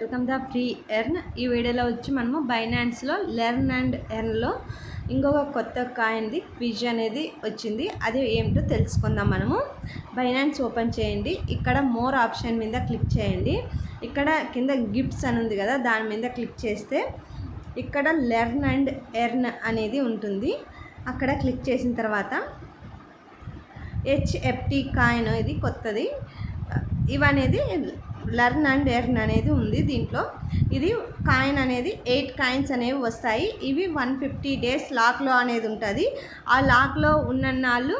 Welcome the free earn. ఈ వీడియోలో వచ్చి మనము బైనాన్స్లో లెర్న్ అండ్ ఎర్న్లో ఇంకొక కొత్త కాయింది క్విజ్ అనేది వచ్చింది. అది ఏమిటో తెలుసుకుందాం మనము. బైనాన్స్ ఓపెన్ చేయండి. ఇక్కడ మోర్ ఆప్షన్ మీద క్లిక్ చేయండి. ఇక్కడ కింద గిఫ్ట్స్ అని ఉంది కదా దాని మీద క్లిక్ చేస్తే ఇక్కడ లెర్న్ అండ్ ఎర్న్ అనేది ఉంటుంది. అక్కడ క్లిక్ చేసిన తర్వాత హెచ్ఎఫ్టి కాయిన్ ఇది కొత్తది. ఇవనేది లర్న్ అండ్ ఎర్న్ అనేది ఉంది దీంట్లో. ఇది కాయిన్ అనేది ఎయిట్ కాయిన్స్ అనేవి వస్తాయి. ఇవి వన్ ఫిఫ్టీ డేస్ లాక్లో అనేది ఉంటుంది. ఆ లాక్లో ఉన్నన్నాళ్ళు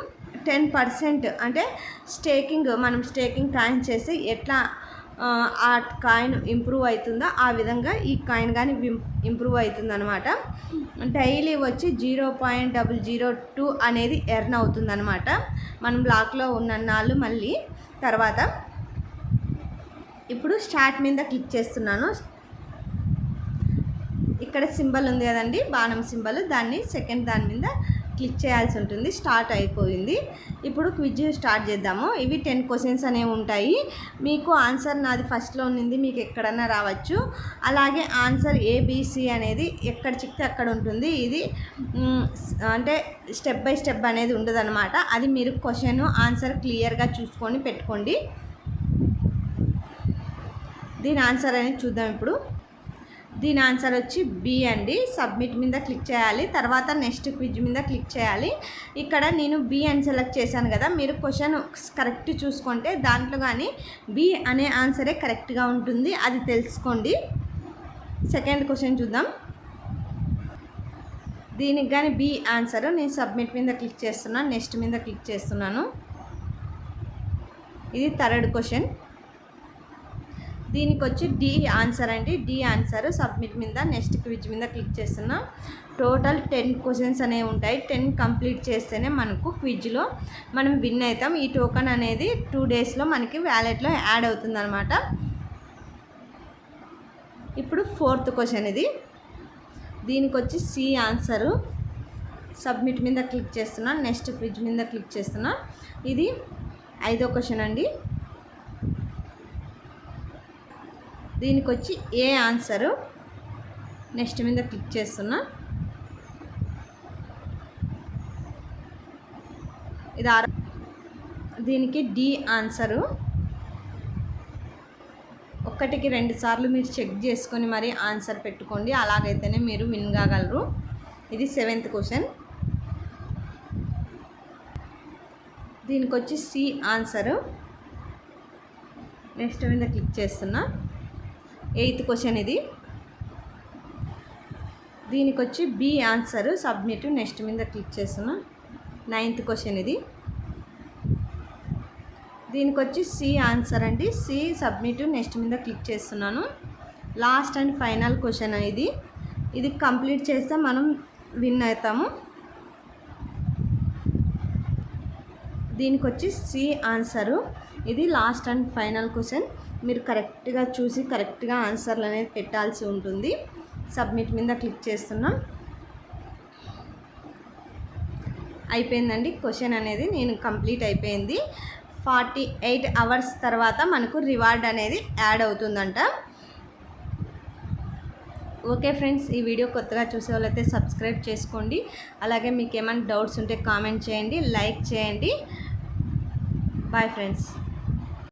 టెన్ పర్సెంట్ అంటే స్టేకింగ్ మనం స్టేకింగ్ కాయిన్ చేసి ఎట్లా ఆ కాయిన్ ఇంప్రూవ్ అవుతుందో ఆ విధంగా ఈ కాయిన్ కానీ ఇంప్రూవ్ అవుతుంది అనమాట డైలీ వచ్చి zero point double zero two అనేది ఎర్న్ అవుతుందనమాట మనం బ్లాక్లో ఉన్న నాళ్ళు మళ్ళీ తర్వాత. ఇప్పుడు స్టార్ట్ మీద క్లిక్ చేస్తున్నాను. ఇక్కడ సింబల్ ఉంది కదండి బాణం సింబల్. దాన్ని సెకండ్ దాని మీద క్లిక్ చేయాల్సి ఉంటుంది. స్టార్ట్ అయిపోయింది. ఇప్పుడు క్విజ్ స్టార్ట్ చేద్దాము. ఇవి టెన్ క్వశ్చన్స్ అనేవి ఉంటాయి. మీకు ఆన్సర్ నాది ఫస్ట్లో ఉన్నింది మీకు ఎక్కడన్నా రావచ్చు. అలాగే ఆన్సర్ ఏబిసి అనేది ఎక్కడ చిక్తే అక్కడ ఉంటుంది. ఇది అంటే స్టెప్ బై స్టెప్ అనేది ఉండదు అది మీరు క్వశ్చన్ ఆన్సర్ క్లియర్గా చూసుకొని పెట్టుకోండి. దీని ఆన్సర్ అనేది చూద్దాం ఇప్పుడు. దీని ఆన్సర్ వచ్చి బి అండి. సబ్మిట్ మీద క్లిక్ చేయాలి. తర్వాత నెక్స్ట్ క్విజ్ మీద క్లిక్ చేయాలి. ఇక్కడ నేను బి అని సెలెక్ట్ చేశాను కదా. మీరు క్వశ్చన్ కరెక్ట్ చూసుకుంటే దాంట్లో కానీ బి అనే ఆన్సరే కరెక్ట్గా ఉంటుంది. అది తెలుసుకోండి. సెకండ్ క్వశ్చన్ చూద్దాం. దీనికి కానీ బి ఆన్సర్. నేను సబ్మిట్ మీద క్లిక్ చేస్తున్నాను. నెక్స్ట్ మీద క్లిక్ చేస్తున్నాను. ఇది థర్డ్ క్వశ్చన్. దీనికి వచ్చి డి ఆన్సర్ అండి. డి ఆన్సర్ సబ్మిట్ మీద నెక్స్ట్ క్విజ్ మీద క్లిక్ చేస్తున్నాం. టోటల్ టెన్ క్వశ్చన్స్ అనేవి ఉంటాయి. టెన్ కంప్లీట్ చేస్తేనే మనకు క్విజ్లో మనం విన్ అవుతాం. ఈ టోకన్ అనేది టూ డేస్లో మనకి వ్యాలెట్లో యాడ్ అవుతుంది అనమాట ఇప్పుడు ఫోర్త్ క్వశ్చన్ ఇది. దీనికి వచ్చి సి ఆన్సరు సబ్మిట్ మీద క్లిక్ చేస్తున్నా. నెక్స్ట్ క్విజ్ మీద క్లిక్ చేస్తున్నా. ఇది ఐదో క్వశ్చన్ అండి. దీనికి వచ్చి ఏ ఆన్సరు? నెక్స్ట్ మీద క్లిక్ చేస్తున్నా. ఇది ఆరు దీనికి డి ఆన్సరు. ఒక్కటికి రెండు సార్లు మీరు చెక్ చేసుకొని మరి ఆన్సర్ పెట్టుకోండి. అలాగైతేనే మీరు విన్ కాగలరు. ఇది సెవెంత్ క్వశ్చన్. దీనికి వచ్చి సి ఆన్సరు. నెక్స్ట్ మీద క్లిక్ చేస్తున్నా. ఎయిత్ క్వశ్చన్ ఇది. దీనికి వచ్చి బి ఆన్సర్ సబ్మిట్ నెక్స్ట్ మీద క్లిక్ చేస్తున్నా. నైన్త్ క్వశ్చన్ ఇది. దీనికి వచ్చి సి ఆన్సర్ అండి. సి సబ్మిట్ నెక్స్ట్ మీద క్లిక్ చేస్తున్నాను. లాస్ట్ అండ్ ఫైనల్ క్వశ్చన్ ఇది. ఇది కంప్లీట్ చేస్తే మనం విన్ అవుతాము. దీనికి వచ్చి సి ఆన్సరు. ఇది లాస్ట్ అండ్ ఫైనల్ క్వశ్చన్. మీరు కరెక్ట్గా చూసి కరెక్ట్గా ఆన్సర్లు అనేది పెట్టాల్సి ఉంటుంది. సబ్మిట్ మీద క్లిక్ చేస్తున్నాం. అయిపోయిందండి. క్వశ్చన్ అనేది నేను కంప్లీట్ అయిపోయింది. ఫార్టీ ఎయిట్ అవర్స్ తర్వాత మనకు రివార్డ్ అనేది యాడ్ అవుతుందంట. ఓకే ఫ్రెండ్స్ ఈ వీడియో కొత్తగా చూసే వాళ్ళైతే సబ్స్క్రైబ్ చేసుకోండి. అలాగే మీకు ఏమైనా డౌట్స్ ఉంటే కామెంట్ చేయండి లైక్ చేయండి. Bye friends.